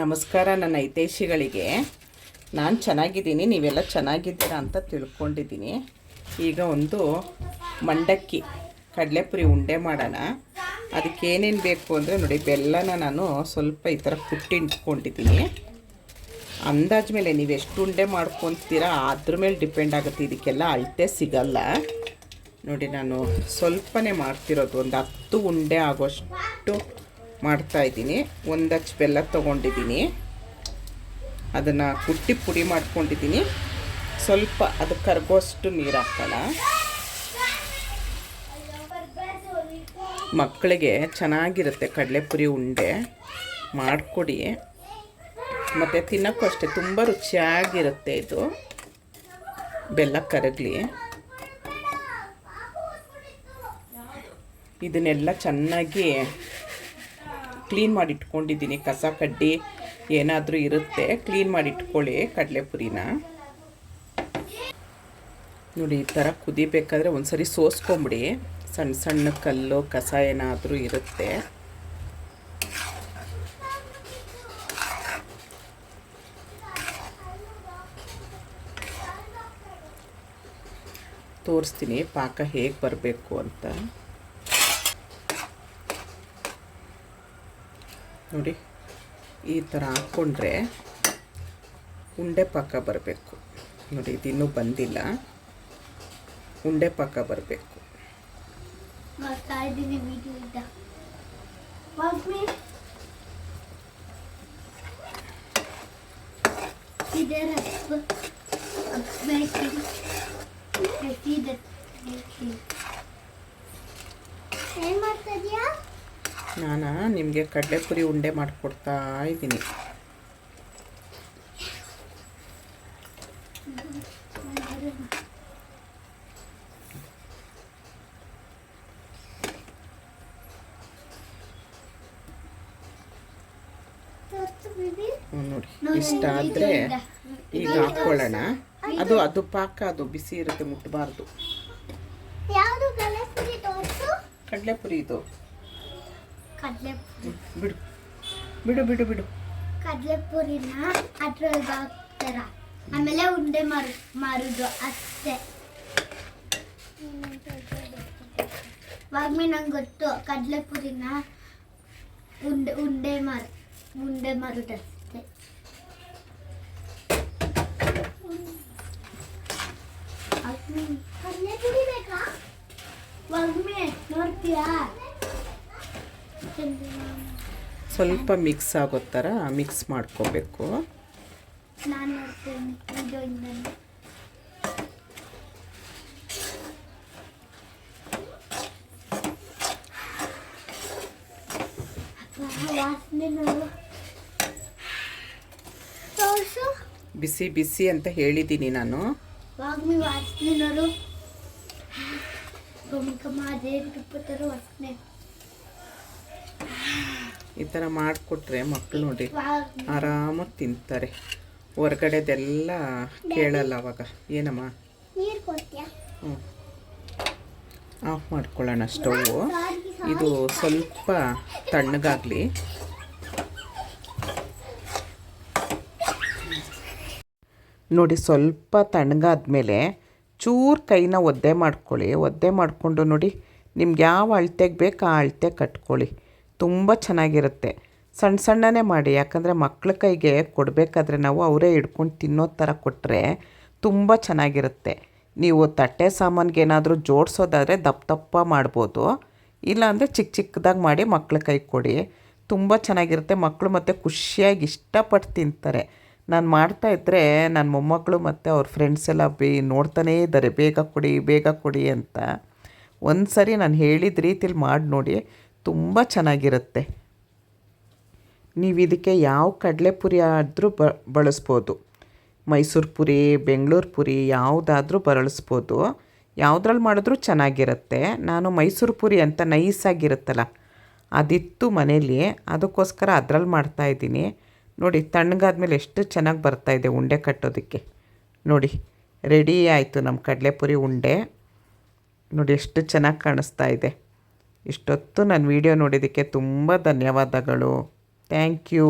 ನಮಸ್ಕಾರ ನನ್ನ ಹಿತೈಷಿಗಳಿಗೆ. ನಾನು ಚೆನ್ನಾಗಿದ್ದೀನಿ, ನೀವೆಲ್ಲ ಚೆನ್ನಾಗಿದ್ದೀರಾ ಅಂತ ತಿಳ್ಕೊಂಡಿದ್ದೀನಿ. ಈಗ ಒಂದು ಮಂಡಕ್ಕಿ, ಕಡಲೆಪುರಿ ಉಂಡೆ ಮಾಡೋಣ. ಅದಕ್ಕೆ ಏನೇನು ಬೇಕು ಅಂದರೆ ನೋಡಿ, ಬೆಲ್ಲನ ನಾನು ಸ್ವಲ್ಪ ಈ ಥರ ಕುಟ್ಟಿಟ್ಕೊಂಡಿದ್ದೀನಿ ಅಂದಾಜ ಮೇಲೆ ನೀವು ಎಷ್ಟು ಉಂಡೆ ಮಾಡ್ಕೊತೀರಾ, ಅದ್ರ ಮೇಲೆ ಡಿಪೆಂಡ್ ಆಗುತ್ತೆ. ಇದಕ್ಕೆಲ್ಲ ಅಳತೆ ಸಿಗಲ್ಲ. ನೋಡಿ, ನಾನು ಸ್ವಲ್ಪನೇ ಮಾಡ್ತಿರೋದು, ಒಂದು ಹತ್ತು ಉಂಡೆ ಆಗೋಷ್ಟು ಮಾಡ್ತಾಯಿದ್ದೀನಿ ಒಂದು ಹಚ್ ಬೆಲ್ಲ ತೊಗೊಂಡಿದ್ದೀನಿ. ಅದನ್ನು ಕುಟ್ಟಿ ಪುಡಿ ಮಾಡ್ಕೊಂಡಿದ್ದೀನಿ. ಸ್ವಲ್ಪ ಅದು ಕರಗೋಷ್ಟು ನೀರು ಹಾಕೋಣ. ಮಕ್ಕಳಿಗೆ ಚೆನ್ನಾಗಿರುತ್ತೆ ಕಡಲೆಪುರಿ ಉಂಡೆ. ಮಾಡಿಕೊಡಿ. ಮತ್ತು ತಿನ್ನೋಕ್ಕೂ ಅಷ್ಟೇ, ತುಂಬ ರುಚಿಯಾಗಿರುತ್ತೆ ಇದು. ಬೆಲ್ಲ ಕರಗಲಿ. ಇದನ್ನೆಲ್ಲ ಚೆನ್ನಾಗಿ ಕ್ಲೀನ್ ಮಾಡಿ ಇಟ್ಕೊಂಡಿದ್ದೀನಿ ಕಸ ಕಡ್ಡಿ ಏನಾದರೂ ಇರುತ್ತೆ ಕ್ಲೀನ್ ಮಾಡಿ ಇಟ್ಕೊಳ್ಳಿ ಕಡಲೆಪುರಿನ. ನೋಡಿ, ಈ ಥರ ಕುದಿಬೇಕಾದ್ರೆ ಒಂದ್ಸರಿ ಸೋಸ್ಕೊಂಬಿಡಿ. ಸಣ್ಣ ಸಣ್ಣ ಕಲ್ಲು, ಕಸ ಏನಾದರೂ ಇರುತ್ತೆ. ತೋರಿಸ್ತೀನಿ, ಪಾಕ ಹೇಗೆ ಬರಬೇಕು ಅಂತ. ನೋಡಿ, ಈ ಥರ ಹಾಕ್ಕೊಂಡ್ರೆ ಉಂಡೆ ಪಾಕ ಬರಬೇಕು. ನೋಡಿ, ಇದಿನ್ನೂ ಬಂದಿಲ್ಲ. ಉಂಡೆ ಪಾಕ ಬರಬೇಕು. ಏನು ಮಾಡ್ತಾ ಇದೀಯಾ? ನಾನು ನಿಮಗೆ ಕಡಲೆಪುರಿ ಉಂಡೆ ಮಾಡಿಕೊಡ್ತಾ ಇದ್ದೀನಿ. ನೋಡಿ ಇಷ್ಟ ಆದರೆ ಈಗ ಹಾಕ್ಕೊಳ್ಳೋಣ ಅದು ಅದು ಪಾಕ ಅದು ಬಿಸಿ ಇರುತ್ತೆ ಮುಟ್ಟಬಾರ್ದು ಕಡಲೆಪುರಿ ಇದು. ಕಡಲೆ ಬಿಡು. ಬಿಡು ಬಿಡು ಬಿಡು. ಕಡಲೆಪುರಿನ ಅದ್ರೊಳಗೆ ಹಾಕ್ತಾರ. ಆಮೇಲೆ ಉಂಡೆ ಮಾರು ಮಾರುದು ಅಷ್ಟೇ. ವಾಗ್ಮಿ ನಂಗೆ ಗೊತ್ತು ಕಡಲೆಪುರಿನ ಉಂಡೆ ಉಂಡೆ ಮಾರು ಉಂಡೆ ಮಾರುದಷ್ಟೇ. ಕಡಲೆಪುರಿ ಬೇಕಾ? ವಾಗ್ಮಿ ನೋಡ್ತೀಯಾ? ಸ್ವಲ್ಪ ಮಿಕ್ಸ್ ಆಗೋ ಥರ ಮಿಕ್ಸ್ ಮಾಡ್ಕೋಬೇಕು. ಬಿಸಿ ಬಿಸಿ ಅಂತ ಹೇಳಿದ್ದೀನಿ ನಾನು. ವಾಸನೆ ಈ ಥರ ಮಾಡಿಕೊಟ್ರೆ ಮಕ್ಕಳು ನೋಡಿ ಆರಾಮಾಗಿ ತಿಂತಾರೆ. ಹೊರ್ಗಡೆದೆಲ್ಲ ಕೇಳಲ್ಲ ಅವಾಗ. ಏನಮ್ಮ? ಹ್ಞೂ ಆಫ್ ಮಾಡ್ಕೊಳ್ಳೋಣ ಸ್ಟೌವು. ಇದು ಸ್ವಲ್ಪ ತಣ್ಣಗಾಗಲಿ. ನೋಡಿ ಸ್ವಲ್ಪ ತಣ್ಣಗಾದ್ಮೇಲೆ ಚೂರು ಕೈನ ಒದ್ದೆ ಮಾಡ್ಕೊಳ್ಳಿ. ಒದ್ದೆ ಮಾಡಿಕೊಂಡು ನೋಡಿ ನಿಮ್ಗೆ ಯಾವ ಅಳತೆಗೆ ಬೇಕು ಆ ಅಳತೆ ಕಟ್ಕೊಳ್ಳಿ. ತುಂಬ ಚೆನ್ನಾಗಿರುತ್ತೆ. ಸಣ್ಣ ಸಣ್ಣನೇ ಮಾಡಿ, ಯಾಕಂದರೆ ಮಕ್ಳ ಕೈಗೆ ಕೊಡಬೇಕಾದ್ರೆ ನಾವು ಅವರೇ ಹಿಡ್ಕೊಂಡು ತಿನ್ನೋ ಥರ ಕೊಟ್ಟರೆ ತುಂಬ ಚೆನ್ನಾಗಿರುತ್ತೆ. ನೀವು ತಟ್ಟೆ ಸಾಮಾನಿಗೆ ಏನಾದರೂ ಜೋಡಿಸೋದಾದರೆ ದಪ್ಪ ದಪ್ಪ ಮಾಡ್ಬೋದು. ಇಲ್ಲಾಂದರೆ ಚಿಕ್ಕ ಚಿಕ್ಕದಾಗಿ ಮಾಡಿ ಮಕ್ಳ ಕೈ ಕೊಡಿ. ತುಂಬ ಚೆನ್ನಾಗಿರುತ್ತೆ. ಮಕ್ಕಳು ಮತ್ತು ಖುಷಿಯಾಗಿ ಇಷ್ಟಪಟ್ಟು ತಿಂತಾರೆ. ನಾನು ಮಾಡ್ತಾ ಇದ್ದರೆ ನನ್ನ ಮೊಮ್ಮಕ್ಕಳು ಮತ್ತು ಅವ್ರ ಫ್ರೆಂಡ್ಸ್ ಎಲ್ಲ ಬಿ ನೋಡ್ತಾನೇ ಇದ್ದಾರೆ. ಬೇಗ ಕೊಡಿ ಬೇಗ ಕೊಡಿ ಅಂತ. ಒಂದು ಸರಿ ನಾನು ಹೇಳಿದ ರೀತಿಲಿ ಮಾಡಿ ನೋಡಿ. ತುಂಬ ಚೆನ್ನಾಗಿರುತ್ತೆ. ನೀವು ಇದಕ್ಕೆ ಯಾವ ಕಡಲೆಪುರಿ ಆದರೂ ಬ, ಬಳಸ್ಬೋದು. ಮೈಸೂರು ಪುರಿ, ಬೆಂಗಳೂರು ಪುರಿ ಯಾವುದಾದ್ರೂ ಬಳಸ್ಬೋದು. ಯಾವುದ್ರಲ್ಲಿ ಮಾಡಿದ್ರೂ ಚೆನ್ನಾಗಿರುತ್ತೆ. ನಾನು ಮೈಸೂರು ಪುರಿ ಅಂತ ನೈಸಾಗಿರುತ್ತಲ್ಲ, ಅದಿತ್ತು ಮನೇಲಿ, ಅದಕ್ಕೋಸ್ಕರ ಅದರಲ್ಲಿ ಮಾಡ್ತಾಯಿದ್ದೀನಿ ನೋಡಿ, ತಣ್ಣಗಾದ್ಮೇಲೆ ಎಷ್ಟು ಚೆನ್ನಾಗಿ ಬರ್ತಾಯಿದೆ ಉಂಡೆ ಕಟ್ಟೋದಕ್ಕೆ. ನೋಡಿ, ರೆಡಿ ಆಯಿತು ನಮ್ಮ ಕಡಲೆಪುರಿ ಉಂಡೆ. ನೋಡಿ, ಎಷ್ಟು ಚೆನ್ನಾಗಿ ಕಾಣಿಸ್ತಾ ಇದೆ. ಇಷ್ಟೊತ್ತು ನನ್ನ ವಿಡಿಯೋ ನೋಡಿದ್ದಕ್ಕೆ ತುಂಬ ಧನ್ಯವಾದಗಳು. Thank you.